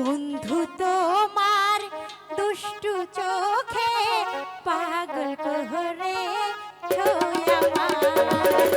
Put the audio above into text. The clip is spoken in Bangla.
বন্ধু তোমার দুষ্টু চোখে পাগল কোহরে ছোয়া মার।